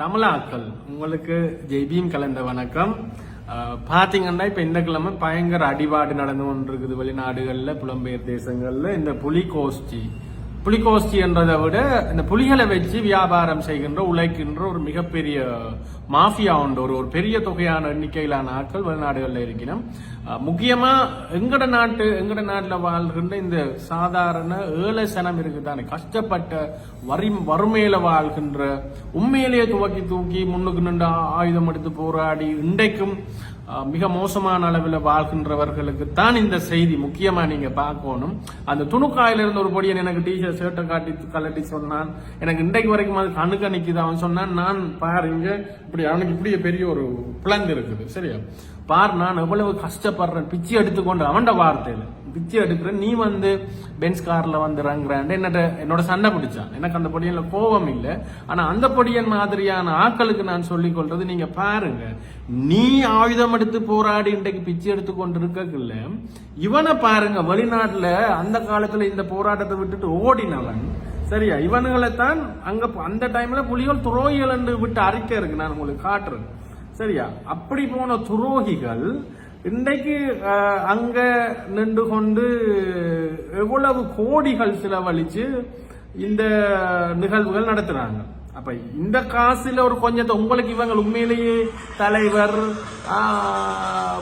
தமிழாக்கள். உங்களுக்கு ஜெய்பீம் கலந்த வணக்கம். பார்த்தீங்கன்னா இப்போ இந்த கிழமை பயங்கர அடிபாடு நடந்து கொண்டிருக்குது வெளிநாடுகளில் புலம்பெயர் தேசங்களில். இந்த புலிகோஷ்டி. புலிகோஸ்தி என்றதை விட இந்த புலிகளை வச்சு வியாபாரம் செய்கின்ற உழைக்கின்ற ஒரு மிகப்பெரிய மாஃபியா உண்டு. ஒரு ஒரு பெரிய தொகையான எண்ணிக்கையிலான ஆட்கள் வெளிநாடுகளில் இருக்கணும் முக்கியமாக எங்கட நாட்டு எங்கட நாட்டில் வாழ்கின்ற இந்த சாதாரண ஏழை சனம் இருக்குதானே கஷ்டப்பட்ட வரி வறுமையில் வாழ்கின்ற உண்மையிலேயே துவக்கி தூக்கி முன்னுக்கு நின்று ஆயுதம் எடுத்து போராடி இன்றைக்கும் மிக மோசமான அளவில் வாழ்கின்றவர்களுக்கு தான் இந்த செய்தி முக்கியமா நீங்க பார்க்கணும். அந்த துணுக்காயிலிருந்து ஒரு பொடியன் எனக்கு டீஷர்ட் ஷர்ட்டை காட்டி கலட்டி சொன்னான். எனக்கு இன்றைக்கு வரைக்கும் அது கணுக்க நிக்குது. அவன் சொன்னான் நான் பாருங்க இப்படி அவனுக்கு இப்படி பெரிய ஒரு பிளந்து இருக்குது. சரியா? பார் நான் எவ்வளவு கஷ்டப்படுறேன். பிச்சை எடுத்துக்கொண்டு அவன்ட வார்த்தையில பிச்சை எடுக்கிறேன் நீ வந்து பென்ஸ் காரில் வந்து இறங்குறான் என்னட்ட என்னோட சண்டை பிடிச்சான் எனக்கு அந்த பொடியனில் கோபம் இல்லை. ஆனால் அந்த பொடியன் மாதிரியான ஆக்களுக்கு நான் சொல்லிக் கொள்றது நீங்கள் பாருங்க. நீ ஆயுதம் எடுத்து போராடி இன்றைக்கு பிச்சை எடுத்து கொண்டு இருக்கல இவனை பாருங்க வெளிநாட்டில் அந்த காலத்தில் இந்த போராட்டத்தை விட்டுட்டு ஓடினவன். சரியா? இவனுங்களை தான் அங்கே அந்த டைமில் புலிகள் துரோகிகள் என்று விட்டு அறிக்கை இருக்கு. நான் உங்களுக்கு காட்டுறேன். சரியா? அப்படி போன துரோகிகள் இன்றைக்கு அங்க நின்று கொண்டு எவ்வளவு கோடிகள் செலவழிச்சு இந்த நிகழ்வுகள் நடத்துறாங்க. அப்ப இந்த காசுல ஒரு கொஞ்சத்தை உங்களுக்கு இவங்க உண்மையிலேயே தலைவர்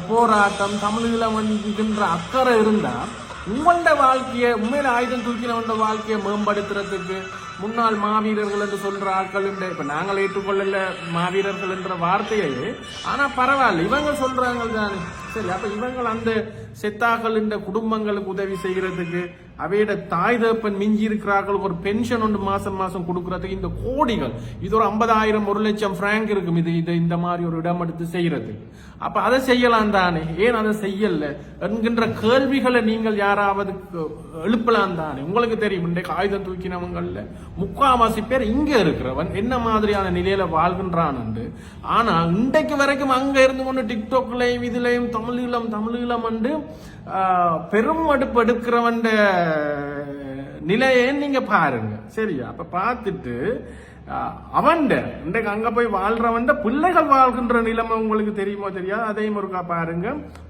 போராட்டம் தமிழீழம் என்கின்ற அக்கறை இருந்தா உங்களோட வாழ்க்கையை உண்மையில ஆயுதம் தூக்கினவண்ட வாழ்க்கையை மேம்படுத்துறதுக்கு முன்னாள் மாவீரர்கள் என்று சொல்ற ஆட்கள் உண்டு. இப்ப நாங்கள் ஏற்றுக்கொள்ளல மாவீரர்கள் என்ற வார்த்தையை ஆனா பரவாயில்ல இவங்க சொல்றாங்க தானே சரி அப்ப இவங்க அந்த செத்தாக்கள் குடும்பங்களுக்கு உதவி செய்யறதுக்கு அவையோட தாய் தகப்பன் மிஞ்சி இருக்கிறார்கள் ஒரு பென்ஷன் ஒன்று மாசம் மாசம் கொடுக்கறதுக்கு இந்த கோடிகள். இது ஒரு ஐம்பதாயிரம் ஒரு லட்சம் பிராங்க் இருக்கும். இது இது இந்த மாதிரி ஒரு இடம் எடுத்து செய்யறது. அப்ப அதை செய்யலாம் தானே? ஏன் அதை செய்யல? என்கின்ற கேள்விகளை நீங்கள் யாராவது எழுப்பலாம் தானே? உங்களுக்கு தெரியும் இன்றைக்கு ஆயுதம் தூக்கினவங்கள்ல முக்காவாசி பேர் இங்க இருக்கிறவன் என்ன மாதிரியான நிலையில வாழ்கின்றான் என்று. ஆனா இன்றைக்கு வரைக்கும் அங்க இருந்து கொண்டு டிக்டாக்லயும் இதுலயும் தமிழீழம் தமிழீழம் என்று பெரும் அடுப்பு எடுக்கிறவன் நிலையை நீங்க பாருங்க. சரியா? அப்ப பார்த்துட்டு அவன்ட இன்றைக்கு அங்க போய் வாழ்றவன் பிள்ளைகள் வாழ்கின்ற நிலைமை உங்களுக்கு தெரியுமோ தெரியாது? அதையும் ஒருக்கா பாருங்க.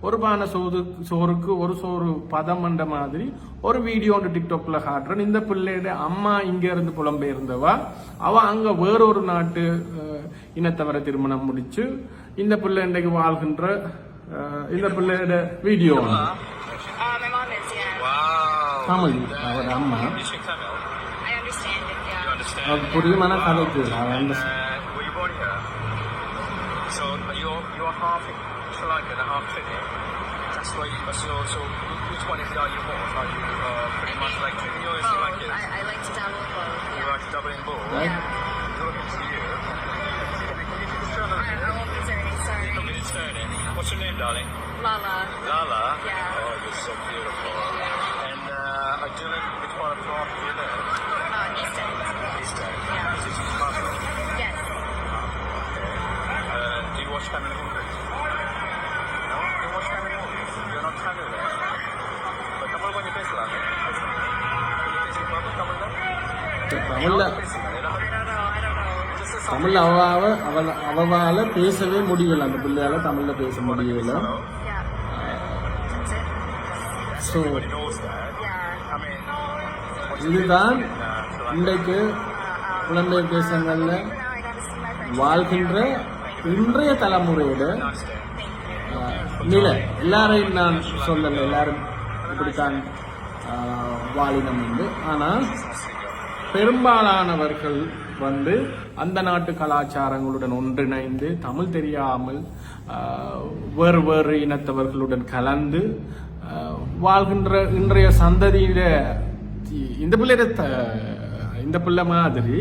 ஒரு பானை சோறு சோறுக்கு ஒரு சோறு பதம் என்ற மாதிரி ஒரு வீடியோ ஒன்று டிக்டாக்ல காட்டுறேன். இந்த பிள்ளையோட அம்மா இங்க இருந்து புலம்பெயர்ந்தவா அவ அங்க வேறொரு நாட்டு இனத்தவரை திருமணம் முடிச்சு இந்த பிள்ளை இன்றைக்கு வாழ்கின்ற இந்த பிள்ளையோட வீடியோ ஒன்று. Uh, my mom is, yeah. Wow. Tamil அவர் அம்மா You speak Tamil? I understand it, You yeah. understand? அவருக்கு புரியுமான கதைக்கு அவன் And அந்த- uh, were you born here? So you're you're half Sri Lankan and half Trini. That's why. You, so so which one is are you more? Are you uh, pretty much like Trini or Sri Both. Lankan? I, I like to dabble in both, You yeah. like to double in both. Right. What's your name, darling? Lala. Lala? Yeah. Oh, you're so beautiful. And uh, I did it, which part of Prague do you live? Uh, Eastern. Eastern? Yeah. Is it Chicago? Yes. Okay. Uh, do you watch family movies? No? Do you watch family movies? You're not Tamil, there? But Kamal, when you face Lala? When you face Kamal, Kamal, Kamal? Kamal, Kamal. தமிழ்ல அவாவ அவள் அவளால பேசவே முடியல. அந்த பிள்ளையால தமிழ்ல பேச முடியல. So இதுதான் uh? இன்றைக்கு புலம்பெயர் தேசங்கள்ல I gotta see my friend. வாழ்கின்ற இன்றைய தலைமுறையோட நிலை. எல்லாரையும் நான் சொல்லல. எல்லாரும் இப்படித்தான் வாழினம் உண்டு ஆனால் பெரும்பாலானவர்கள் வந்து அந்த நாட்டு கலாச்சாரங்களுடன் ஒன்றிணைந்து தமிழ் தெரியாமல் வேறு வேறு இனத்தவர்களுடன் கலந்து வாழ்கின்ற இன்றைய சந்ததியில இந்த பிள்ளைய இந்த பிள்ளை மாதிரி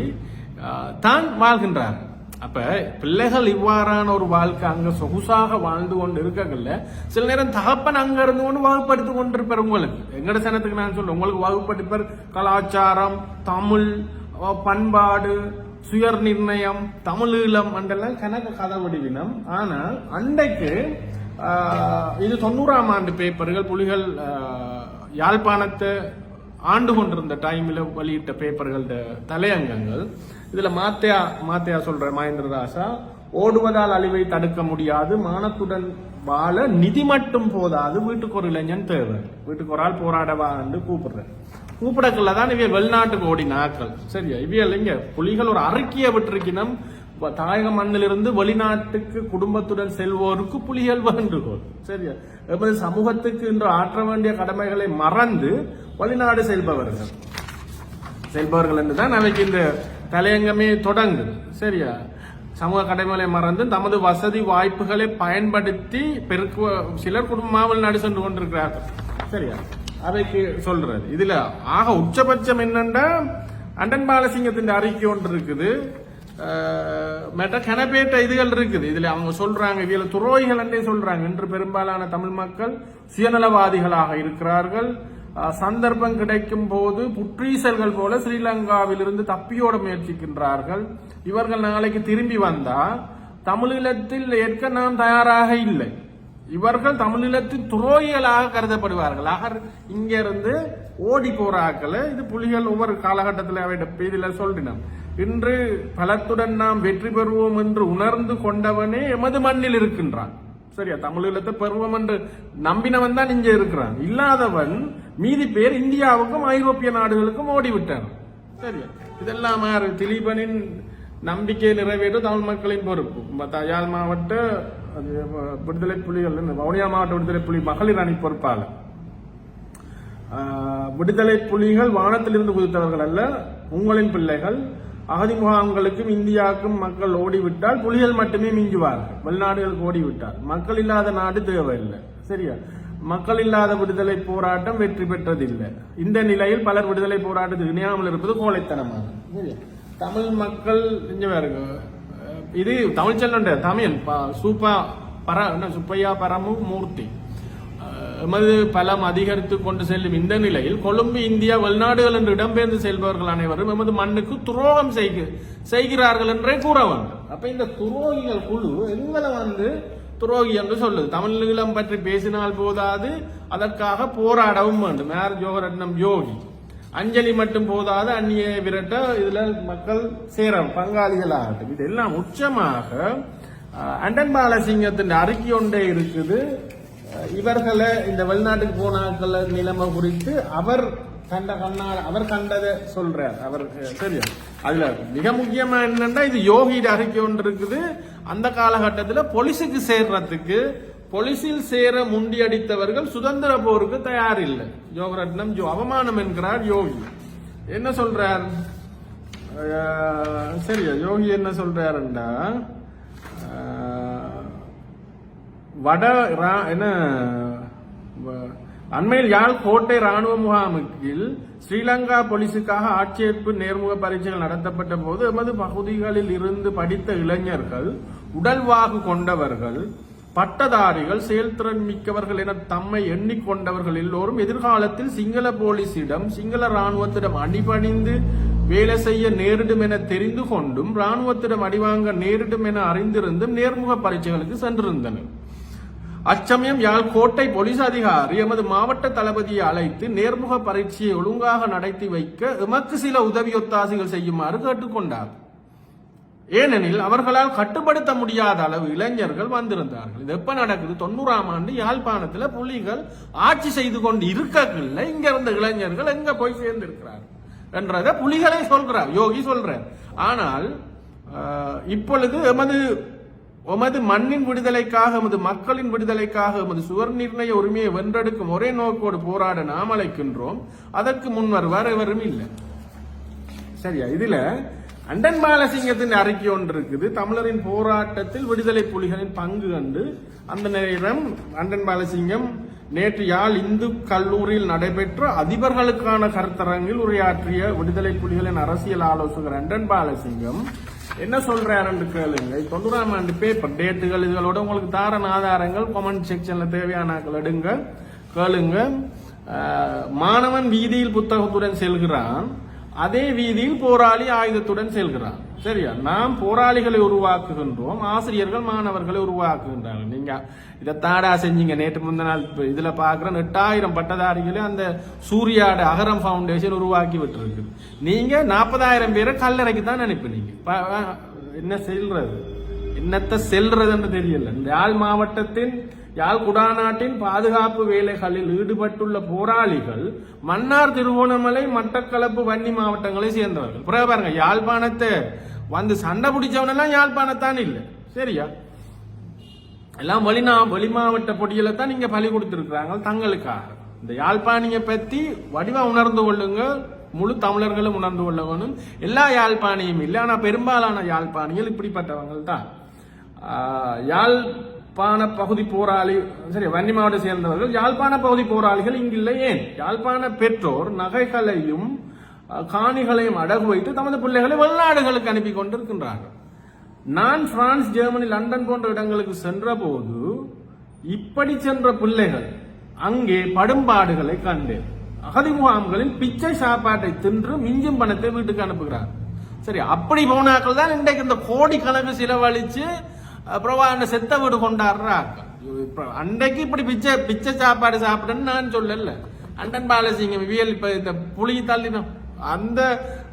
தான் வாழ்கின்றார். அப்ப பிள்ளைகள் இவ்வாறான ஒரு வாழ்க்கை அங்க சொகுசாக வாழ்ந்து கொண்டு இருக்கல சில நேரம் தகப்பன் அங்க இருந்து கொண்டு வகுப்படுத்தி கொண்டிருப்பார் உங்களுக்கு. எங்கட சனத்துக்கு நான் சொல்றேன் உங்களுக்கு வகுப்படுத்திப்பார் கலாச்சாரம் தமிழ் பண்பாடு சுயர் நிர்ணயம் தமிழீழம் என்றெல்லாம் கணக்கு கதை வடிவினம் ஆனால் அன்றைக்கு இது தொண்ணூறாம் ஆண்டு பேப்பர்கள் புலிகள் யாழ்ப்பாணத்தை ஆண்டு கொண்டிருந்த டைமில் வெளியிட்ட பேப்பர்களோட தலையங்கங்கள். இதில் மாத்தையா மாத்தையா சொல்கிற மகேந்திரதாசா ஓடுவதால் அழிவை தடுக்க முடியாது மானத்துடன் வாழ நிதி மட்டும் போதாது வீட்டுக்கு ஒரு இளைஞன் தேவை. வீட்டுக்கு ஒரு ஆள் போராடவா என்று கூப்பிடுறேன் கூப்பிடக்கல தான் இவ வெளிநாட்டுக்கு ஓடின ஆக்கள் சரியா? இவியல் இல்லைங்க. புலிகள் ஒரு அறிக்கையை விட்டிருக்கணும் தாயக மண்ணிலிருந்து வெளிநாட்டுக்கு குடும்பத்துடன் செல்வோருக்கு புலிகள் வேண்டுகோள். சரியா? எமது சமூகத்துக்கு இன்று ஆற்ற வேண்டிய கடமைகளை மறந்து வெளிநாடு செல்பவர்கள். செல்பவர்கள் என்று தான் அவைக்கு இந்த தலையங்கமே தொடங்குது. சரியா? சமூக கடமைகளை மறந்து தமது வசதி வாய்ப்புகளை பயன்படுத்தி பெருக்குவ சிலர் குடும்பமாவல் நாடு சென்று கொண்டிருக்கிறார்கள். சரியா? அவைக்கு சொல்றது இதுல ஆக உச்சபட்சம் என்னன்னா அண்டன் பாலசிங்கத்தின் அறிக்கை ஒன்று இருக்குது. மெட்ட கனப்பேட்ட இதுகள் இருக்குது. இதுல அவங்க சொல்றாங்க இதுல துரோகிகள் என்றே சொல்றாங்க. இன்று பெரும்பாலான தமிழ் மக்கள் சுயநலவாதிகளாக இருக்கிறார்கள். சந்தர்ப்பம் கிடைக்கும் போது புற்றீசல்கள் போல ஸ்ரீலங்காவிலிருந்து தப்பியோட முயற்சிக்கின்றார்கள். இவர்கள் நாளைக்கு திரும்பி வந்தா தமிழீழத்தில் ஏற்க நாம் தயாராக இல்லை. இவர்கள் தமிழீழத்தின் துரோகிகளாக கருதப்படுவார்கள். ஆக இங்கிருந்து ஓடி போறாக்கள் இது புலிகள் ஒவ்வொரு காலகட்டத்தில் அவையிட்ட பேரில் சொல்லினோம். இன்று பலத்துடன் நாம் வெற்றி பெறுவோம் என்று உணர்ந்து கொண்டவனே எமது மண்ணில் இருக்கின்றான். சரியா? தமிழீழத்தை பெறுவோம் என்று நம்பினவன் தான் இங்கே இருக்கிறான். இல்லாதவன் மீதி பேர் இந்தியாவுக்கும் ஐரோப்பிய நாடுகளுக்கும் ஓடிவிட்டான். சரியா? இதெல்லாம் திலீபனின் நம்பிக்கை நிறைவேற்ற தமிழ் மக்களின் பொறுப்பு. மத்த யாழ் மாவட்ட அது, விடுதலை புலிகள் என்ன, வவுனியா மாவட்ட விடுதலை புலி மகளிர் அணி பொறுப்பாளர். விடுதலை புலிகள் வானத்திலிருந்து குதித்தவர்கள் அல்ல உங்களின் பிள்ளைகள். அகதி முகாம்களுக்கும் இந்தியாவுக்கும் மக்கள் ஓடிவிட்டால் புலிகள் மட்டுமே மிஞ்சுவார்கள். வெளிநாடுகளுக்கு ஓடிவிட்டால். மக்கள் இல்லாத நாடு தேவையில்லை. சரியா? மக்கள் இல்லாத விடுதலை போராட்டம் வெற்றி பெற்றதில்லை. இந்த நிலையில் பலர் விடுதலை போராட்டத்தில் இணையாமல் இருப்பது கோழைத்தனமாகும் தமிழ் மக்கள் இங்க இது தமிழ் செல்வன் தமிழ் ப- சூப்பா பர என்ன சுப்பையா பரமு மூர்த்தி. எமது பலம் அதிகரித்து கொண்டு செல்லும் இந்த நிலையில் கொழும்பு இந்தியா வெளிநாடுகள் என்று இடம்பெயர்ந்து செல்பவர்கள் அனைவரும் எமது மண்ணுக்கு துரோகம் செய்கிறார்கள் என்றே கூற வேண்டும். அப்ப இந்த துரோகிகள் குழு எங்களை வந்து துரோகி என்று சொல்லுது. தமிழீழம் பற்றி பேசினால் போதாது. அதற்காக போராடவும் வேண்டும். யார் ஜோகரட்னம் யோகி. அஞ்சலி மட்டும் போதாது அந்நிய விரட்ட இதுல மக்கள் சேர பங்காளிகளாகட்டும். இதெல்லாம் உச்சமாக அண்டன் பாலசிங்கத்தின் அறிக்கை ஒன்றே இருக்குது. இவர்களை இந்த வெளிநாட்டுக்கு போனாக்கள நிலைமை குறித்து அவர் கண்ட கண்ணால் அவர் கண்டதை சொல்றார். அவர் சரியா? அதுல மிக முக்கியமா என்னன்னா இது யோகியிட அறிக்கை ஒன்று இருக்குது. அந்த காலகட்டத்தில் போலீஸுக்கு சேர்றதுக்கு போலீஸில் சேர முண்டியடித்தவர்கள் சுதந்திர போருக்கு தயார் இல்லை யோகரத்னம் ஜோ அவமானம் என்கிறார் யோகி. என்ன சொல்றார்? சரியா யோகி என்ன சொல்றாருண்டா? வட ரா- என்ன வ- அண்மையில் யாழ் கோட்டை ராணுவ முகாமுக்கில் ஸ்ரீலங்கா போலீஸுக்காக ஆட்சேர்ப்பு நேர்முக பரீட்சைகள் நடத்தப்பட்ட போது எமது பகுதிகளில் இருந்து படித்த இளைஞர்கள் உடல்வாகு கொண்டவர்கள் பட்டதாரிகள் செயல்திறன் மிக்கவர்கள் என தம்மை எண்ணிக்கொண்டவர்கள் எல்லோரும் எதிர்காலத்தில் சிங்கள போலீசிடம் சிங்கள ராணுவத்திடம் அணிபணிந்து வேலை செய்ய நேரிடும் என தெரிந்து கொண்டும் ராணுவத்திடம் அடிவாங்க நேரிடும் என அறிந்திருந்தும் நேர்முக பரீட்சைகளுக்கு சென்றிருந்தனர். அச்சமயம் யாழ் கோட்டை போலீஸ் அதிகாரி எமது மாவட்ட தளபதியை அழைத்து நேர்முக பரீட்சையை ஒழுங்காக நடத்தி வைக்க எமக்கு சில உதவி ஒத்தாசைகள் செய்யுமாறு கேட்டுக்கொண்டார். ஏனெனில் அவர்களால் கட்டுப்படுத்த முடியாத அளவு இளைஞர்கள் வந்திருந்தார்கள். இது எப்ப நடக்குது? தொண்ணூறாம் ஆண்டு யாழ்ப்பாணத்தில் புலிகள் ஆட்சி செய்து கொண்டு இருக்கவில்லை இங்க இருந்த இளைஞர்கள் எங்க போய் சேர்ந்திருக்கிறார் என்றதை புலிகளை சொல்கிறார். யோகி சொல்றார். ஆனால் இப்பொழுது எமது எமது மண்ணின் விடுதலைக்காக எமது மக்களின் விடுதலைக்காக எமது சுவர் நிர்ணய உரிமையை வென்றெடுக்கும் ஒரே நோக்கோடு போராட நாம் அழைக்கின்றோம். அதற்கு முன்வர் வருவார் எவரும் இல்லை. சரியா? இதுல அண்டன் பாலசிங்கத்தின் அறிக்கை ஒன்று இருக்குது. தமிழரின் போராட்டத்தில் விடுதலை புலிகளின் பங்கு கண்டு அந்த நேரம் அண்டன் பாலசிங்கம் நேற்று யாழ் இந்து கல்லூரியில் நடைபெற்ற அதிபர்களுக்கான கருத்தரங்கில் உரையாற்றிய விடுதலை புலிகளின் அரசியல் ஆலோசகர் அண்டன் பாலசிங்கம் என்ன சொல்றாருன்னு கேளுங்க. தொண்ணூறாம் ஆண்டு பேப்பர் டேட்டுகள் இதுகளோட உங்களுக்கு தாரன் ஆதாரங்கள் கமெண்ட் செக்ஷன்ல தேவையான எடுங்க கேளுங்க. மாணவன் வீதியில் புத்தகத்துடன் செல்கிறான். அதே வீதியில் போராளி ஆயுதத்துடன் செல்கிறார். சரியா? நாம் போராளிகளை உருவாக்குகின்றோம் ஆசிரியர்கள் மாணவர்களை உருவாக்குகின்றார்கள். நீங்க இதை தாடா செஞ்சீங்க. நேற்று முந்தின நாள் இப்போ இதுல பாக்குறேன் எட்டாயிரம் பட்டதாரிகளை அந்த சூர்யாட அகரம் ஃபவுண்டேஷன் உருவாக்கி விட்டுருக்கு. நீங்க நாற்பதாயிரம் பேரை கல்லறைக்கு தான் அனுப்பினீங்க. ப- என்ன செல்றது? என்னத்தை செல்றதுன்னு தெரியல. இந்த யாழ் மாவட்டத்தின் யாழ் குடாநாட்டின் பாதுகாப்பு வேலைகளில் ஈடுபட்டுள்ள போராளிகள் மன்னார் திருவோணமலை மட்டக்களப்பு வன்னி மாவட்டங்களை சேர்ந்தவர்கள். பிறகு பாருங்க யாழ்ப்பாணத்தை வந்து சண்டை பிடிச்சவனெல்லாம் யாழ்ப்பாணத்தான் இல்லை. சரியா? எல்லாம் வெளிநா வெளி மாவட்ட பொடியில தான் இங்க பலி கொடுத்துருக்குறாங்க தங்களுக்காக. இந்த யாழ்ப்பாணியை பத்தி வடிவா உணர்ந்து கொள்ளுங்க. முழு தமிழர்களும் உணர்ந்து கொள்ளவனும் எல்லா யாழ்ப்பாணியும் இல்லை ஆனால் பெரும்பாலான யாழ்ப்பாணிகள் இப்படிப்பட்டவங்கள் தான் யாழ் யாழ்ப்பாண பகுதி போராளி சரி வன்னி மாவட்ட சேர்ந்தவர்கள். யாழ்ப்பாண பகுதி போராளிகள் இங்கில்லை ஏன்? யாழ்ப்பாண பெற்றோர் நகைகளையும் காணிகளையும் அடகு வைத்து தமது பிள்ளைகளை வெளிநாடுகளுக்கு அனுப்பி கொண்டிருக்கின்றார்கள். நான் பிரான்ஸ் ஜெர்மனி லண்டன் போன்ற இடங்களுக்கு சென்ற போது இப்படி சென்ற பிள்ளைகள் அங்கே படும்பாடுகளை கண்டேன். அகதி முகாம்களில் பிச்சை சாப்பாட்டை தின்று மிஞ்சும் பணத்தை வீட்டுக்கு அனுப்புகிறார். சரி அப்படி போனாக்கள் தான் இன்றைக்கு இந்த கோடிக்கணக்கு செலவழிச்சு அப்புறம் அந்த செத்த வீடு கொண்டாடுறாங்க அன்றைக்கு இப்படி பிச்சை பிச்சை சாப்பாடு சாப்பிடுன்னு நான் சொல்லல. அண்டன் பாலசிங்கம் வியல் இப்ப இந்த புளி தள்ளினோம் அந்த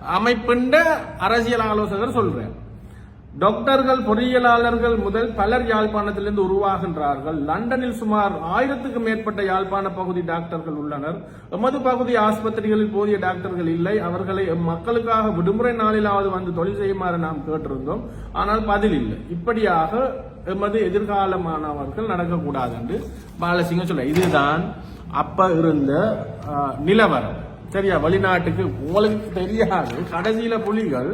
அமைப்புண்ட அரசியல் ஆலோசகர் சொல்றேன் டாக்டர்கள் பொறியியலாளர்கள் முதல் பலர் யாழ்ப்பாணத்திலிருந்து உருவாகின்றார்கள். லண்டனில் சுமார் ஆயிரத்துக்கும் மேற்பட்ட யாழ்ப்பாண பகுதி டாக்டர்கள் உள்ளனர். எமது பகுதி ஆஸ்பத்திரிகளில் போதிய டாக்டர்கள் இல்லை. அவர்களை மக்களுக்காக விடுமுறை நாளிலாவது வந்து தொழில் செய்யுமாறு நாம் கேட்டிருந்தோம். ஆனால் பதில் இல்லை. இப்படியாக எமது எதிர்காலமானவர்கள் நடக்கக்கூடாது என்று பாலசிங்கம் சொல்ல இதுதான் அப்ப இருந்த நிலவரம். சரியா? வெளிநாட்டுக்கு உங்களுக்கு தெரியாது. கடைசியில புலிகள்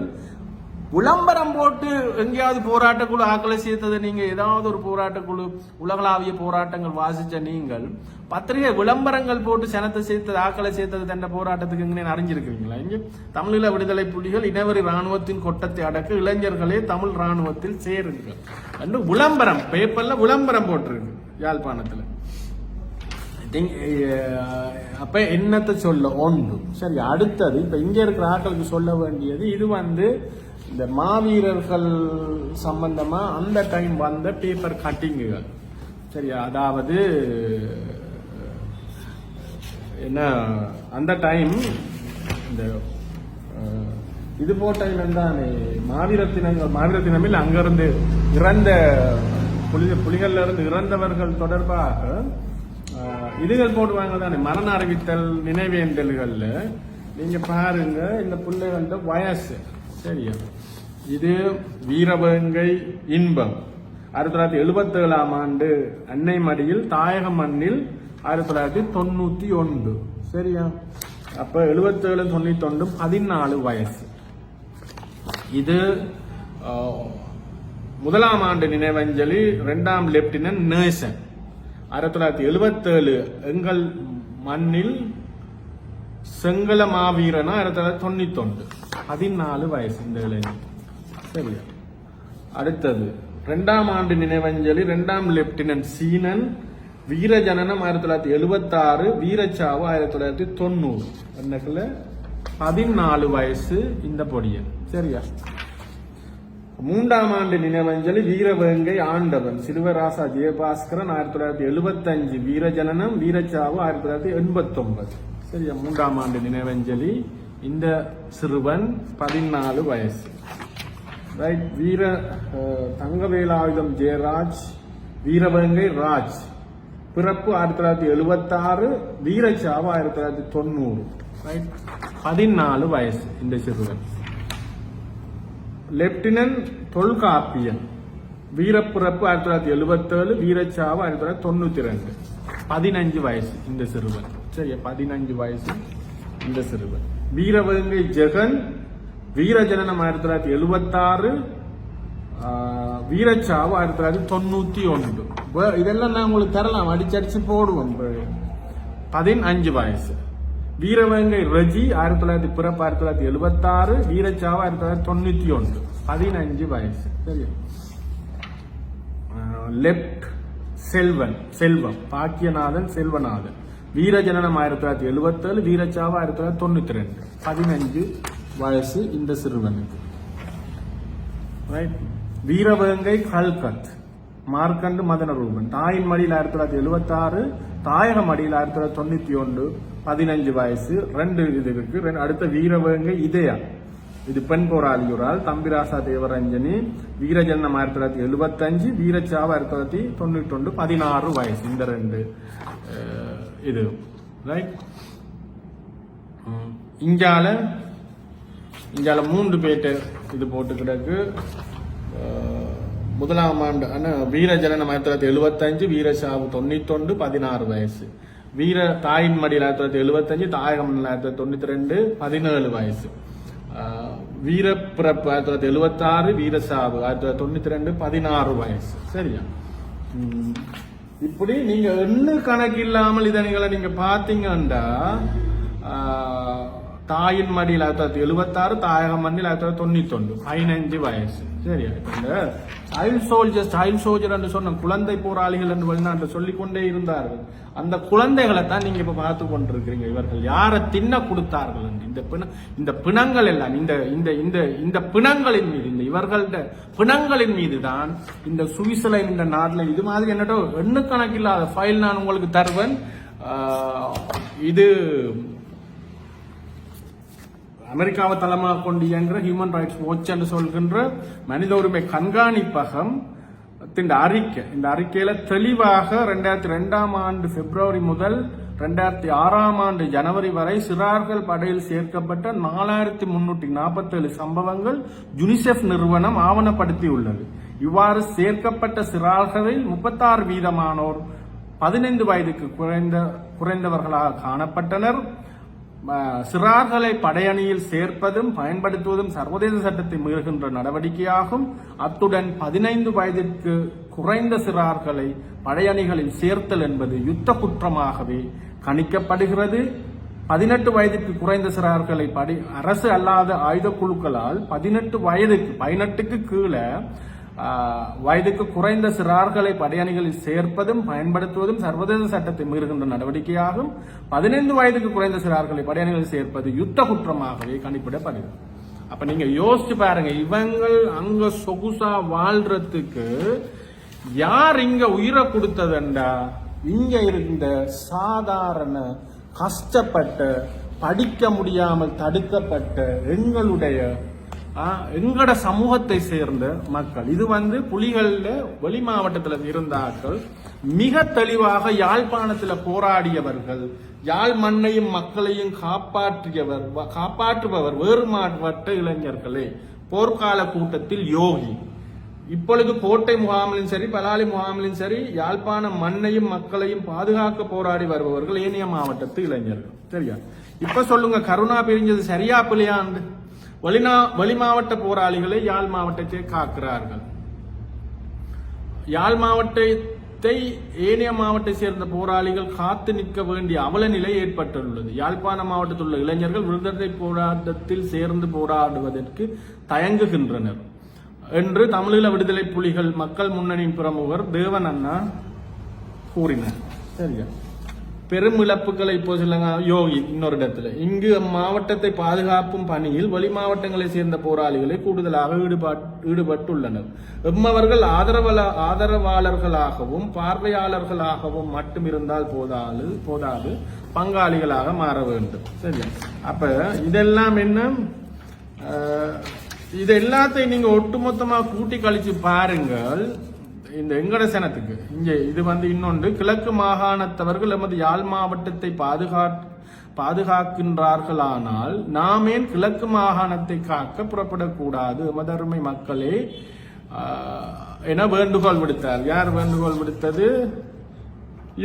விளம்பரம் போட்டு எங்கேயாவது போராட்டக்குழு ஆக்களை சேர்த்தது நீங்க ஏதாவது ஒரு போராட்டக்குழு உலகளாவிய போராட்டங்கள் வாசிச்ச நீங்கள் பத்திரிகை விளம்பரங்கள் போட்டு சனத்தை சேர்த்தது ஆக்களை சேர்த்தது தண்ட போராட்டத்துக்கு எங்கன்னு அறிஞ்சிருக்கிறீங்களா இங்கே தமிழீழ விடுதலை புலிகள் இனவரி ராணுவத்தின் கொட்டத்தை அடக்க இளைஞர்களே தமிழ் ராணுவத்தில் சேருங்கள். என்று விளம்பரம் பேப்பர்ல விளம்பரம் போட்டிருக்கு யாழ்ப்பாணத்துல. அப்ப என்னத்தை சொல்ல ஒன்று? சரி அடுத்தது இப்ப இங்க இருக்கிற ஆட்களுக்கு சொல்ல வேண்டியது இது வந்து இந்த மாவீரர்கள் சம்பந்தமாக அந்த டைம் வந்த பேப்பர் கட்டிங்குகள் சரியா? அதாவது என்ன அந்த டைம் இந்த இது போட்ட தினங்கள் மாவீர தினமில் அங்கிருந்து இறந்த புலி புலிகள்ல இருந்து இறந்தவர்கள் தொடர்பாக இதுகள் போடுவாங்க தானே மரண அறிவித்தல் நினைவேந்தல்கள்ல. நீங்க பாருங்க இந்த பிள்ளைகள வயசு. சரியா? இது வீரவேங்கை இன்பம். ஆயிரத்தி தொள்ளாயிரத்தி எழுபத்தி ஏழாம் ஆண்டு அன்னை மடியில் தாயக மண்ணில் ஆயிரத்தி தொள்ளாயிரத்தி தொண்ணூத்தி ஒன்று. சரியா? அப்ப எழுபத்தேழு தொண்ணூத்தி ஒன்று பதினாலு வயசு. இது முதலாம் ஆண்டு நினைவஞ்சலி இரண்டாம் லெப்டினன்ட் நேசன். ஆயிரத்தி தொள்ளாயிரத்தி எழுபத்தேழு எங்கள் மண்ணில் செங்கல மாவீரனா ஆயிரத்தி தொள்ளாயிரத்தி தொண்ணூத்தி ஒன்று பதினாலு வயசு இந்த இளைஞர் சரியா. அடுத்தது ரெண்டாம் ஆண்டு நினைவஞ்சலி ரெண்டாம் லெப்டினன்ட் சீனன் வீரஜனனம் ஆயிரத்தி தொள்ளாயிரத்தி எழுபத்தி ஆறு வீரச்சாவு ஆயிரத்தி தொள்ளாயிரத்தி தொண்ணூறு. என்னக்குள்ள? பதினாலு வயசு இந்த பொடியன். சரியா. மூன்றாம் ஆண்டு நினைவஞ்சலி வீரவேங்கை ஆண்டவன் சிறுவராசா ஜெயபாஸ்கரன் ஆயிரத்தி தொள்ளாயிரத்தி எழுபத்தஞ்சு வீரஜனனம் வீரச்சாவு ஆயிரத்தி தொள்ளாயிரத்தி எண்பத்தி ஒன்பது சரியா மூன்றாம் ஆண்டு நினைவஞ்சலி இந்த சிறுவன் பதினாலு வயசு. ரைட் வீர தங்கவேலாயுதம் ஜெயராஜ் வீரவேங்கை ராஜ் பிறப்பு ஆயிரத்தி தொள்ளாயிரத்தி எழுபத்தாறு வீரச்சாவு ஆயிரத்தி தொள்ளாயிரத்தி தொண்ணூறு. ரைட் பதினாலு வயசு இந்த சிறுவன். லெப்டினன்ட் தொல்காப்பியன். வீரப்பிறப்பு ஆயிரத்தி தொள்ளாயிரத்தி எழுபத்தேழு வீரச்சாவு ஆயிரத்தி தொள்ளாயிரத்தி தொண்ணூத்தி ரெண்டு பதினஞ்சு வயசு இந்த சிறுவன். சரியா? பதினஞ்சு வயசு இந்த சிறுவன். வீரவங்கை ஜெகன் வீரஜனனம் ஆயிரத்தி தொள்ளாயிரத்தி எழுபத்தாறு வீரச்சாவு ஆயிரத்தி தொள்ளாயிரத்தி தொண்ணூத்தி ஒன்று. இதெல்லாம் நான் உங்களுக்கு தரலாம். அடிச்சடிச்சு போடுவோம். பதினஞ்சு வயசு. வீரவேங்கை ரஜி ஆயிரத்தி தொள்ளாயிரத்தி பிறப்பு ஆயிரத்தி தொள்ளாயிரத்தி எழுபத்தாறு வீரச்சாவு ஆயிரத்தி தொள்ளாயிரத்தி தொண்ணூத்தி ஒன்று. பதினஞ்சு வயசு. சரியா? லெப்ட் செல்வன் செல்வம். பாக்கியநாதன் செல்வநாதன். வீரஜனனம் ஆயிரத்தி தொள்ளாயிரத்தி எழுபத்தேழு வீரச்சாவு ஆயிரத்தி தொள்ளாயிரத்தி தொண்ணூத்தி ரெண்டு. பதினஞ்சு வயசு இந்த சிறுவனுக்கு. ரைட் வீரவேங்கை கல்கத் மார்க்கண்டு மதனரூபன். தாயின் மடியில் ஆயிரத்தி தொள்ளாயிரத்தி எழுபத்தி ஆறு தாயக மடியில் ஆயிரத்தி தொள்ளாயிரத்தி தொண்ணூத்தி ஒன்று பதினஞ்சு வயசு ரெண்டு இது இருக்கு அடுத்த வீரவேங்கை இதயா. இது பெண் போராளியுரால் தம்பிராசா தேவரஞ்சனி வீரஜன்னம் ஆயிரத்தி தொள்ளாயிரத்தி எழுபத்தஞ்சு வீரச்சாவ ஆயிரத்தி தொள்ளாயிரத்தி தொண்ணூத்தி ஒன்று பதினாறு வயசு இந்த ரெண்டு இது. ரைட் இங்கால இங்கால மூன்று பேட்டு இது போட்டு கிடக்கு. முதலாம் ஆண்டு ஆனால் வீர ஜனனம் ஆயிரத்தி தொள்ளாயிரத்தி எழுபத்தஞ்சு வீரசாவு தொண்ணூத்தொண்டு பதினாறு வயசு. வீர தாயின் மடியில் ஆயிரத்தி தொள்ளாயிரத்தி எழுபத்தஞ்சு தாயகம் ஆயிரத்தி தொள்ளாயிரத்தி தொண்ணூற்றி ரெண்டு பதினேழு வயசு. வீரப்பிறப்பு ஆயிரத்தி தொள்ளாயிரத்தி எழுபத்தாறு வீரசாவு ஆயிரத்தி தொள்ளாயிரத்தி தொண்ணூற்றி ரெண்டு பதினாறு வயசு. சரியா? இப்படி நீங்கள் எண்ணு கணக்கு இல்லாமல் இதை நீங்களை நீங்கள் பாத்தீங்கன்னா தாயின் மடியில் ஆயிரத்தி தொள்ளாயிரத்தி எழுபத்தாறு தாயகம் மண்ணில் ஆயிரத்தி தொள்ளாயிரத்தி தொண்ணூத்தி ஒன்று வயசு. சரியா இந்த சைல்ட் சோல்ஜர் சைல்ட் சோல்ஜர் என்று சொன்ன குழந்தை போராளிகள் என்று வெளிநாட்டில் சொல்லிக் கொண்டே இருந்தார்கள். அந்த குழந்தைகளை தான் நீங்க இப்ப பார்த்து கொண்டிருக்கிறீங்க. இவர்கள் யாரை தின்ன கொடுத்தார்கள் என்று? இந்த பிண இந்த பிணங்கள் எல்லாம் இந்த இந்த இந்த இந்த பிணங்களின் மீது இந்த இவர்கள்ட பிணங்களின் மீது தான் இந்த சுவிட்சர்லாந்து இந்த நாட்டில் இது மாதிரி என்னட்டோ எண்ணுக்கணக்கில்லாத ஃபைல் நான் உங்களுக்கு தருவேன். இது அமெரிக்காவை தளமாக கொண்டு இயங்குகிற ஹியூமன் ரைட்ஸ் வாட்ச் என்று சொல்கின்ற மனித உரிமை கண்காணிப்பகம் இந்த அறிக்கை. இந்த அறிக்கையில தெளிவாக ரெண்டாயிரத்தி ரெண்டாம் ஆண்டு பிப்ரவரி முதல் ரெண்டாயிரத்தி ஆறாம் ஆண்டு ஜனவரி வரை சிறார்கள் படையில் சேர்க்கப்பட்ட நாலாயிரத்தி முன்னூற்றி நாற்பத்தேழு சம்பவங்கள் யுனிசெஃப் நிறுவனம் ஆவணப்படுத்தியுள்ளது. இவ்வாறு சேர்க்கப்பட்ட சிறார்களில் முப்பத்தாறு வீதமானோர் பதினைந்து வயதுக்கு குறைந்த குறைந்தவர்களாக காணப்பட்டனர். சிறார்களை படையணியில் சேர்ப்பதும் பயன்படுத்துவதும் சர்வதேச சட்டத்தை மீறுகின்ற நடவடிக்கையாகும். அத்துடன் பதினைந்து வயதிற்கு குறைந்த சிறார்களை படையணிகளில் சேர்த்தல் என்பது யுத்த குற்றமாகவே கணிக்கப்படுகிறது. பதினெட்டு வயதிற்கு குறைந்த சிறார்களை படி அரசு அல்லாத ஆயுத குழுக்களால் பதினெட்டு வயதுக்கு பதினெட்டுக்கு கீழே வயதுக்கு குறைந்த சிறார்களை படையணிகளில் சேர்ப்பதும் பயன்படுத்துவதும் சர்வதேச சட்டத்தை மீறுகின்ற நடவடிக்கையாகும். பதினைந்து வயதுக்கு குறைந்த சிறார்களை படையணிகளில் சேர்ப்பது யுத்த குற்றமாகவே கணிப்பிடப்படுகிறது. அப்ப நீங்க யோசிச்சு பாருங்க இவங்கள் அங்க சொகுசா வாழ்றதுக்கு யார் இங்க உயிரை கொடுத்ததுண்டா? இங்க இருந்த சாதாரண கஷ்டப்பட்ட படிக்க முடியாமல் தடுக்கப்பட்ட எங்களுடைய ஆ, எங்கட சமூகத்தை சேர்ந்த மக்கள். இது வந்து புலிகள்ல வெளி மாவட்டத்தில் இருந்தார்கள். மிக தெளிவாக யாழ்ப்பாணத்தில் போராடியவர்கள் யாழ் மண்ணையும் மக்களையும் காப்பாற்றியவர் காப்பாற்றுபவர் வேறு மாவட்ட இளைஞர்களே. போர்க்கால கூட்டத்தில் யோகி. இப்பொழுது கோட்டை முகாமிலும் சரி பலாலி முகாமிலும் சரி யாழ்ப்பாண மண்ணையும் மக்களையும் பாதுகாக்க போராடி வருபவர்கள் ஏனைய மாவட்டத்து இளைஞர்கள். சரியா? இப்ப சொல்லுங்க கருணா பிரிஞ்சது சரியா பிள்ளையாண்டு வெளிநா வெளி மாவட்ட போராளிகளை யாழ் மாவட்டத்தை காக்கிறார்கள். யாழ் மாவட்டத்தை ஏனைய மாவட்டத்தை சேர்ந்த போராளிகள் காத்து நிற்க வேண்டிய அவல நிலை ஏற்பட்டுள்ளது. யாழ்ப்பாண மாவட்டத்தில் உள்ள இளைஞர்கள் விடுதலை போராட்டத்தில் சேர்ந்து போராடுவதற்கு தயங்குகின்றனர். என்று தமிழீழ விடுதலை புலிகள் மக்கள் முன்னணியின் பிரமுகர் தேவன் அண்ணா கூறினார். சரியா? பெரும் இழப்புகளை இப்போ சொல்லுங்க யோகி இன்னொரு இடத்துல. இங்கு மாவட்டத்தை பாதுகாப்பும் பணியில் வெளி மாவட்டங்களை சேர்ந்த போராளிகளை கூடுதலாக ஈடுபாட் ஈடுபட்டுள்ளனர். எம்மவர்கள் ஆதரவல ஆதரவாளர்களாகவும் பார்வையாளர்களாகவும் மட்டும் இருந்தால் போதாது போதாது பங்காளிகளாக மாற வேண்டும். சரி அப்ப இதெல்லாம் என்ன? இது எல்லாத்தையும் நீங்க ஒட்டுமொத்தமாக கூட்டி கழிச்சு பாருங்கள். இந்த எங்கடசனத்துக்கு இங்கே இது வந்து இன்னொன்று. கிழக்கு மாகாணத்தவர்கள் எமது யாழ் மாவட்டத்தை பாதுகா பாதுகாக்கின்றார்களானால் நாம் ஏன் கிழக்கு மாகாணத்தை காக்க புறப்படக்கூடாது? எமது அருமை மக்களே என வேண்டுகோள் விடுத்தார். யார் வேண்டுகோள் விடுத்தது?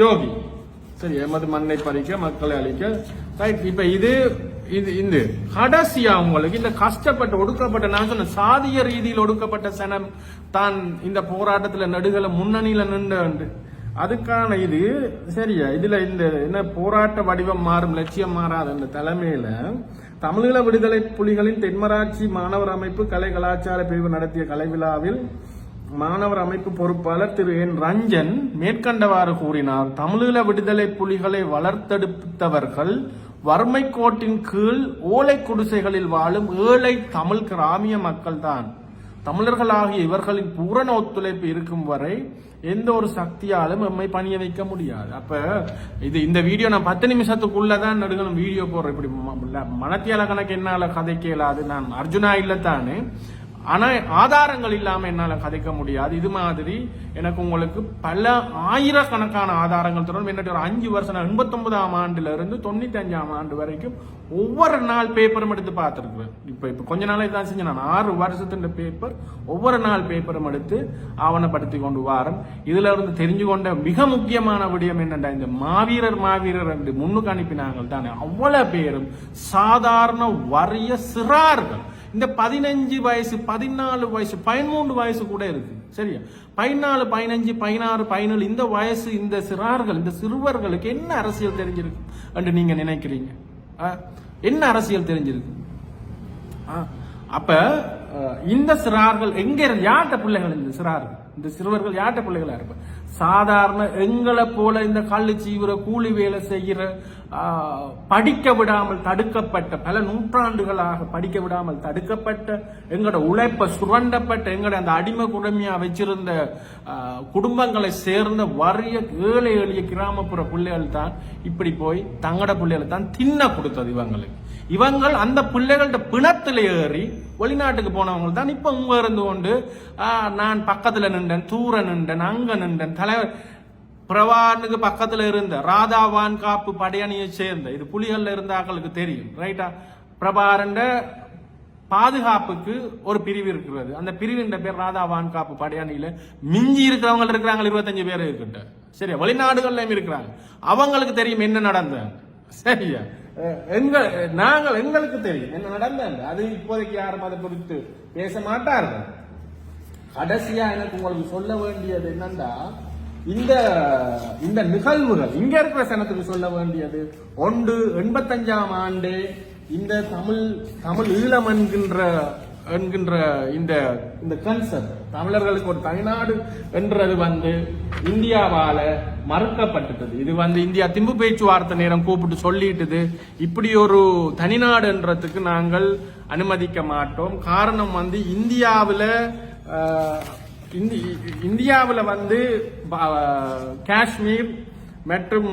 யோகி. சரி எமது மண்ணை பறிக்க மக்களை அழிக்க. ரைட் இப்போ இது இது இந்த கடைசியா உங்களுக்கு இந்த கஷ்டப்பட்ட ஒடுக்கப்பட்ட நான் சொன்ன சாதிய ரீதியில் ஒடுக்கப்பட்ட சனம் தான் இந்த போராட்டத்துல நடுகளை முன்னணியில நின்று அதுக்கான இது சரியா இதுல இந்த என்ன போராட்ட வடிவம் மாறும் லட்சியம் மாறாத அந்த தலைமையில தமிழீழ விடுதலை புலிகளின் தென்மராட்சி மாணவர் அமைப்பு கலை கலாச்சார பிரிவு நடத்திய கலை விழாவில் மாணவர் அமைப்பு பொறுப்பாளர் திரு என் ரஞ்சன் மேற்கண்டவாறு கூறினார் தமிழீழ விடுதலை புலிகளை வளர்த்தெடுத்தவர்கள் வறுமை கோட்டின் கீழ் ஓலை குடிசைகளில் வாழும் ஏழை தமிழ் கிராமிய மக்கள்தான். தமிழர்களாகிய இவர்களின் பூரண ஒத்துழைப்பு இருக்கும் வரை எந்த ஒரு சக்தியாலும் எம்மை பணிய வைக்க முடியாது. அப்ப இது இந்த வீடியோ நான் பத்து நிமிஷத்துக்குள்ளதான் நடுகணும் வீடியோ போடுறேன். இப்படி மனத்தியால கணக்கு என்னால கதை கேளாது. நான் அர்ஜுனா இல்லத்தானே? ஆனால் ஆதாரங்கள் இல்லாமல் என்னால் கதைக்க முடியாது. இது மாதிரி எனக்கு உங்களுக்கு பல ஆயிரக்கணக்கான ஆதாரங்கள் தொடரும் என்னட்டு ஒரு அஞ்சு வருஷம் எண்பத்தொன்பதாம் ஆண்டுல இருந்து தொண்ணூத்தி அஞ்சாம் ஆண்டு வரைக்கும் ஒவ்வொரு நாள் பேப்பரும் எடுத்து பார்த்துருக்குறேன். இப்போ இப்போ கொஞ்ச நாளை தான் செஞ்சேன். நான் ஆறு வருஷத்தின் பேப்பர் ஒவ்வொரு நாள் பேப்பரும் எடுத்து ஆவணப்படுத்தி கொண்டு வாரம் இதுல இருந்து தெரிஞ்சு கொண்ட மிக முக்கியமான விடயம் என்னென்றா இந்த மாவீரர் மாவீரர் என்று முன்னுக்கு அனுப்பினாங்கள் தானே அவ்வளவு பேரும் சாதாரண வறிய சிறார்கள். இந்த பதினஞ்சு வயசு பதினாலு வயசு பதிமூன்று வயசு கூட இருக்கு. சரியா? பதினாலு பதினஞ்சு பதினாறு பதினேழு இந்த வயசு இந்த சிறார்கள் இந்த சிறுவர்களுக்கு என்ன அரசியல் தெரிஞ்சிருக்கு என்று நீங்க நினைக்கிறீங்க? ஆ? என்ன அரசியல் தெரிஞ்சிருக்கு? ஆ, அப்ப இந்த சிறார்கள் எங்க இருந்து யார்கிட்ட பிள்ளைகள் இந்த சிறார்கள்? இந்த சிறுவர்கள் யார்கிட்ட பிள்ளைகளா இருப்பாங்க சாதாரண எங்களை போல இந்த கள்ளு சீவுற கூலி வேலை செய்கிற படிக்க விடாமல் தடுக்கப்பட்ட பல நூற்றாண்டுகளாக படிக்க விடாமல் தடுக்கப்பட்ட எங்களோட உழைப்ப சுரண்டப்பட்ட எங்களோட அந்த அடிமை குடுமையா வச்சிருந்த குடும்பங்களை சேர்ந்த வறிய ஏழை எளிய கிராமப்புற பிள்ளைகள் தான் இப்படி போய் தங்கட பிள்ளைகளை தான் தின்ன கொடுத்தது இவங்களுக்கு. இவங்கள் அந்த பிள்ளைகள்ட்ட பிணத்தில் ஏறி வெளிநாட்டுக்கு போனவங்க தான். இப்ப உங்க இருந்து கொண்டு நான் பக்கத்துல நின்றேன் தூர நின்றேன் அங்க நின்றேன் தலைவர் பிரவானுக்கு பக்கத்தில் இருந்த ராதாவான் காப்பு படையணியை சேர்ந்த இது புலிகள்ல இருந்தாக்களுக்கு தெரியும் ரைட்டா பிரபாரண்ட பாதுகாப்புக்கு ஒரு பிரிவு இருக்கிறது. அந்த பிரிவின் பேர் ராதாவான் காப்பு படையணியில மிஞ்சி இருக்கிறவங்க இருக்கிறாங்க இருபத்தஞ்சு பேர் இருக்கிட்ட சரியா? வெளிநாடுகள்லயும் இருக்கிறாங்க. அவங்களுக்கு தெரியும் என்ன நடந்த. சரியா? எங்கள் எங்க நாங்கள் எங்களுக்கு தெரியும் என்ன நடந்தது. அது இப்போதைக்கு யாரும் அதை குறித்து பேச மாட்டார்கள். கடைசியா எனக்கு உங்களுக்கு சொல்ல வேண்டியது என்னன்னா இந்த இந்த நிகழ்வுகள் இங்க இருக்கிற சனத்துக்கு சொல்ல வேண்டியது ஒன்று எண்பத்தஞ்சாம் ஆண்டு இந்த தமிழ் தமிழ் ஈழம் என்கின்ற என்கின்ற இந்த இந்த கன்செப்ட் தமிழர்களுக்கு ஒரு தனிநாடு என்றது வந்து இந்தியாவால மறுக்கப்பட்டுட்டது. இது வந்து இந்தியா திம்பு பேச்சுவார்த்தை நேரம் கூப்பிட்டு சொல்லிட்டுது. இப்படி ஒரு தனிநாடு என்றதுக்கு நாங்கள் அனுமதிக்க மாட்டோம். காரணம் வந்து இந்தியாவில் இந்தியாவில் வந்து காஷ்மீர் மற்றும்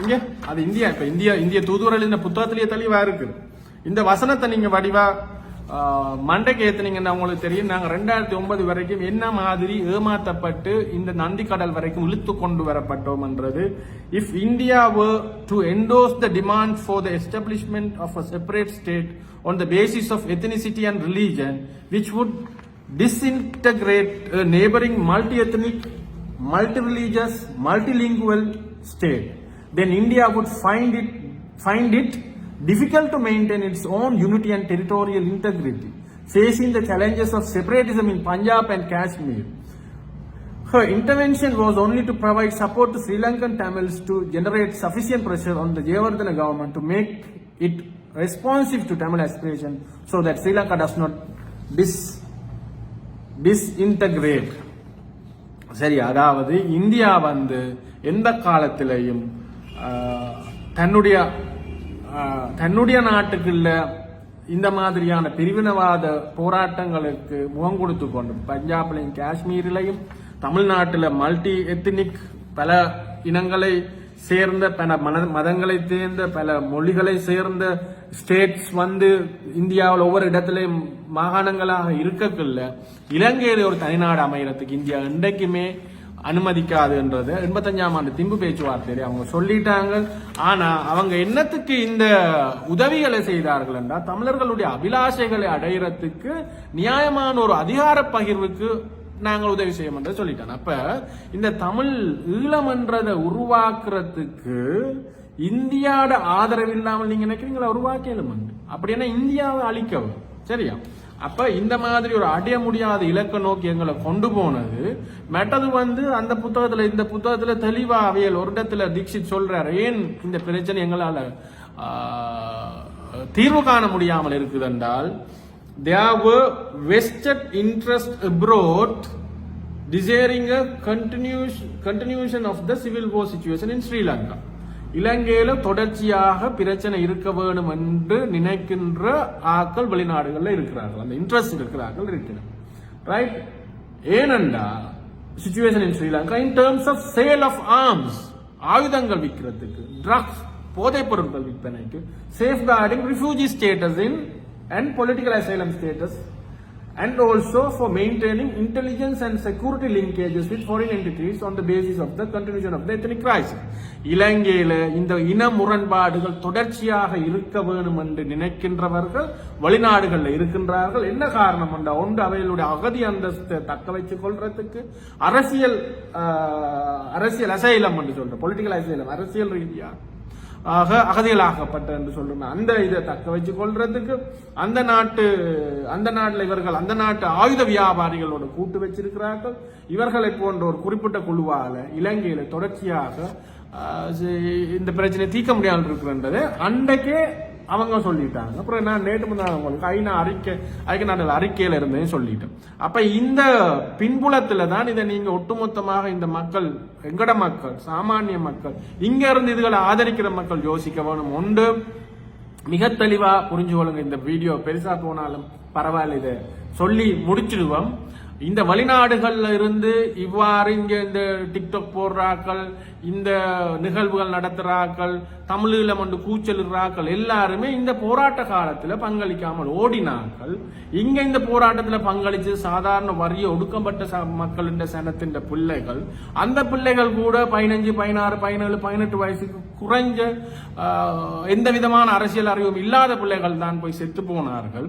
இங்கே அது இந்தியா இப்போ இந்தியா இந்திய தூதுவரில் இந்த புத்தகத்திலேயே தெளிவாக இருக்கு. இந்த வசனத்தை நீங்கள் வடிவா மண்டைக்கு ஏத்துனீங்கன்னா உங்களுக்கு தெரியும். நாங்கள் ரெண்டாயிரத்தி ஒன்பது வரைக்கும் என்ன மாதிரி ஏமாத்தப்பட்டு இந்த நந்தி கடல் வரைக்கும் இழுத்து கொண்டு வரப்பட்டோம்ன்றது if India to endorse the demand for the establishment of a separate state on the basis of ethnicity and religion which would disintegrate a neighboring multi-ethnic, multi-religious, multilingual state, then India would find it find it difficult to maintain its own unity and territorial integrity, facing the challenges of separatism in Punjab and Kashmir. Her intervention was only to provide support to Sri Lankan Tamils to generate sufficient pressure on the Jayawardena government to make it responsive to Tamil aspiration so that Sri Lanka does not dis disintegrate சரி அதாவது India வந்து எந்த காலத்திலையும் தன்னுடைய தன்னுடைய நாட்டுக்குள்ள இந்த மாதிரியான பிரிவினவாத போராட்டங்களுக்கு முகம் கொடுத்து கொண்டு பஞ்சாப்லையும் காஷ்மீரிலையும் தமிழ்நாட்டில் மல்டி எத்னிக் பல இனங்களை சேர்ந்த பல மன மதங்களை சேர்ந்த பல மொழிகளை சேர்ந்த ஸ்டேட்ஸ் வந்து இந்தியாவில் ஒவ்வொரு இடத்துலையும் மாகாணங்களாக இருக்கக்குள்ள இலங்கையில ஒரு தனிநாடு அமைகிறதுக்கு இந்தியா என்றைக்குமே அனுமதிக்காதுன்றது எண்பத்தஞ்சாம் ஆண்டு திம்பு பேச்சுவார்த்தையில அவங்க சொல்லிட்டாங்க. ஆனா அவங்க என்னத்துக்கு இந்த உதவிகளை செய்தார்கள் என்றால் தமிழர்களுடைய அபிலாஷைகளை அடையிறதுக்கு நியாயமான ஒரு அதிகார பகிர்வுக்கு நாங்கள் உதவி செய்ய மாட்டோம் சொல்லிட்டாங்க. அப்ப இந்த தமிழ் ஈழமன்றதை உருவாக்குறதுக்கு இந்தியாவோட ஆதரவு இல்லாமல் நீங்க நினைக்கிறீங்களா? உருவாக்கலும் அப்படின்னா இந்தியாவை அழிக்கவும். சரியா? அப்ப இந்த மாதிரி ஒரு அடைய முடியாத இலக்க நோக்கி எங்களை கொண்டு போனது மெட்டது வந்து அந்த புத்தகத்துல இந்த புத்தகத்துல தெளிவா அவையல் ஒரு இடத்துல தீட்சித் சொல்றாரு ஏன் இந்த பிரச்சனை எங்களால தீர்வு காண முடியாமல் இருக்குது என்றால் there were vested interest abroad desiring a continuous, continuation of the civil war situation in Sri Lanka. இலங்கையில தொடர்ச்சியாக பிரச்சனை இருக்க வேணும் என்று நினைக்கின்ற ஆக்கள் வெளிநாடுகளில் இருக்கிறார்கள். அந்த இன்ட்ரெஸ்ட் இருக்கிறார்கள் இருக்கிறார் ரைட் ஏனென்றா situation in Sri Lanka in terms of sale of arms ஆயுதங்கள் விற்கிறதுக்கு ட்ரக்ஸ் போதைப் பொருட்கள் விற்பனைக்கு safeguarding refugee status in and political asylum status and also for maintaining intelligence and security linkages with foreign entities on the basis of the continuation of the ethnic crisis. இலங்கையில் இந்த இன முரண்பாடுகள் தொடர்ச்சியாக இருக்க வேணும் என்று நினைக்கின்றவர்கள் வெளிநாடுகளில் இருக்கின்றார்கள் என்ன காரணம் என்ற ஒன்று அவைகளுடைய அகதி அந்தஸ்தை தக்க வைத்துக் கொள்றதுக்கு அரசியல் அரசியல் அசைலம் என்று சொல்ற பொலிட்டிக்கல் அசைலம் அரசியல் ரீதியா ஆக அகதிகளாகப்பட்ட என்று சொல்லுமே அந்த இதை தக்க வச்சு கொள்றதுக்கு அந்த நாட்டு அந்த நாட்டில் இவர்கள் அந்த நாட்டு ஆயுத வியாபாரிகளோட கூட்டு வச்சிருக்கிறார்கள். இவர்களை போன்ற ஒரு குறிப்பிட்ட குழுவால் இலங்கையில் தொடர்ச்சியாக இந்த பிரச்சனையை தீர்க்க முடியாமல் இருக்கிறது அன்றைக்கே அவங்க சொல்லிட்டாங்க. அப்புறம் நான் நேற்று முன்னாள் உங்களுக்கு ஐநா அறிக்கை ஐக்கிய நாடுகள் அறிக்கையில் இருந்தேன் சொல்லிட்டேன் அப்போ இந்த பின்புலத்தில் தான் இதை நீங்கள் ஒட்டுமொத்தமாக இந்த மக்கள் எங்கட மக்கள் சாமானிய மக்கள் இங்கே இருந்து இதுகளை ஆதரிக்கிற மக்கள் யோசிக்க வேணும். உண்டு மிக தெளிவாக புரிஞ்சு கொள்ளுங்க இந்த வீடியோ. பெருசாக போனாலும் பரவாயில்ல இதை சொல்லி முடிச்சிடுவோம். இந்த வெளிநாடுகள்ல இருந்து இவ்வாறு இங்க இந்த டிக்டாக் போடுறாக்கள் இந்த நிகழ்வுகள் நடத்துறாக்கள் தமிழில் வந்து கூச்சலிடுறாக்கள் எல்லாருமே இந்த போராட்ட காலத்துல பங்களிக்காமல் ஓடினார்கள். இங்க இந்த போராட்டத்துல பங்களிச்சு சாதாரண வரிய ஒடுக்கப்பட்ட ச- மக்களின் சனத்தின் பிள்ளைகள் அந்த பிள்ளைகள் கூட பதினஞ்சு பதினாறு பதினேழு பதினெட்டு வயசுக்கு குறைஞ்ச எந்த விதமான அரசியல் அறிவும் இல்லாத பிள்ளைகள் தான் போய் செத்து போனார்கள்.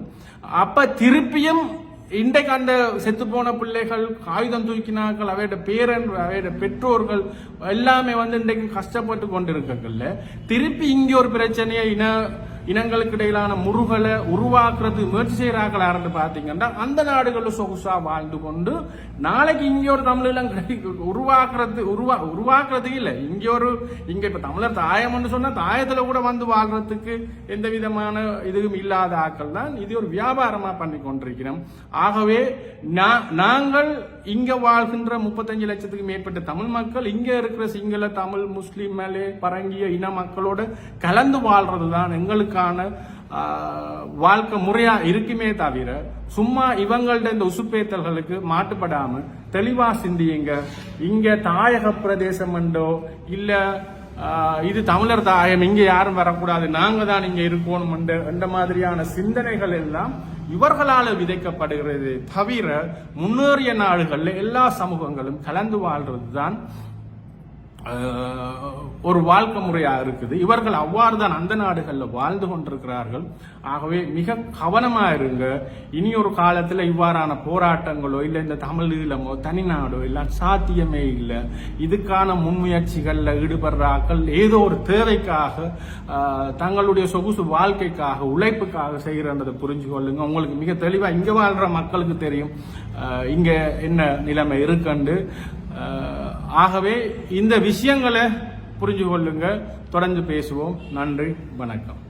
அப்ப திருப்பியும் இன்றைக்கு அந்த செத்து போன பிள்ளைகள் காகிதம் தூக்கினார்கள் அவையோட பேரன் அவையோட பெற்றோர்கள் எல்லாமே வந்து இன்றைக்கு கஷ்டப்பட்டு கொண்டிருக்கல திருப்பி இங்கே ஒரு பிரச்சனையை இன இனங்களுக்கு இடையிலான முருகலை உருவாக்குறது முயற்சி செய்யறார்கள் யாருன்னு பார்த்தீங்கன்னா அந்த நாடுகளில் சொகுசாக வாழ்ந்து கொண்டு நாளைக்கு இங்கே ஒரு தமிழீழம் உருவாக்குறது உருவா உருவாக்குறதுக்கு இல்லை. இங்கே ஒரு இங்கே இப்போ தமிழர் தாயம்னு சொன்னால் தாயத்தில் கூட வந்து வாழ்கிறதுக்கு எந்த விதமான இதுவும் இல்லாத ஆட்கள் தான். இது ஒரு வியாபாரமாக பண்ணி கொண்டிருக்கிறோம். ஆகவே நாங்கள் இங்கே வாழ்கின்ற முப்பத்தஞ்சு லட்சத்துக்கு மேற்பட்ட தமிழ் மக்கள் இங்கே இருக்கிற சிங்கள தமிழ் முஸ்லீம் மலே பரங்கிய இன மக்களோட கலந்து வாழ்றது தான் எங்களுக்கு ஆஹ், வாழ்க்கை முறையா இருக்குமே தவிர சும்மா இவங்கள்ட்ட இந்த உசுப்பேத்தல்களுக்கு மாட்டுப்படாம தெளிவா சிந்தியுங்க. இங்க தாயக பிரதேசம் என்றோ இல்ல இது தமிழர் தாயம் இங்க யாரும் வரக்கூடாது நாங்க தான் இங்க இருக்கணும் என்ற மாதிரியான சிந்தனைகள் எல்லாம் இவர்களால விதைக்கப்படுகிறது தவிர முன்னேறிய நாடுகள்ல எல்லா சமூகங்களும் கலந்து வாழ்றது தான் ஒரு வாழ்க்கை முறையாக இருக்குது. இவர்கள் அவ்வாறு தான் அந்த நாடுகளில் வாழ்ந்து கொண்டிருக்கிறார்கள். ஆகவே மிக கவனமாக இருங்க. இனி ஒரு காலத்தில் இவ்வாறான போராட்டங்களோ இல்லை இந்த தமிழ் ஈழமோ தனிநாடோ எல்லாம் சாத்தியமே இல்லை. இதுக்கான முன்முயற்சிகளில் ஈடுபடுறாக்கள் ஏதோ ஒரு தேவைக்காக தங்களுடைய சொகுசு வாழ்க்கைக்காக உழைப்புக்காக செய்கிறன்றதை புரிஞ்சு கொள்ளுங்க. உங்களுக்கு மிக தெளிவாக இங்கே வாழ்கிற மக்களுக்கு தெரியும். இங்கே என்ன நிலைமை இருக்குண்டு. ஆகவே இந்த விஷயங்களை புரிஞ்சு கொள்ளுங்க தொடர்ந்து பேசுவோம். நன்றி. வணக்கம்.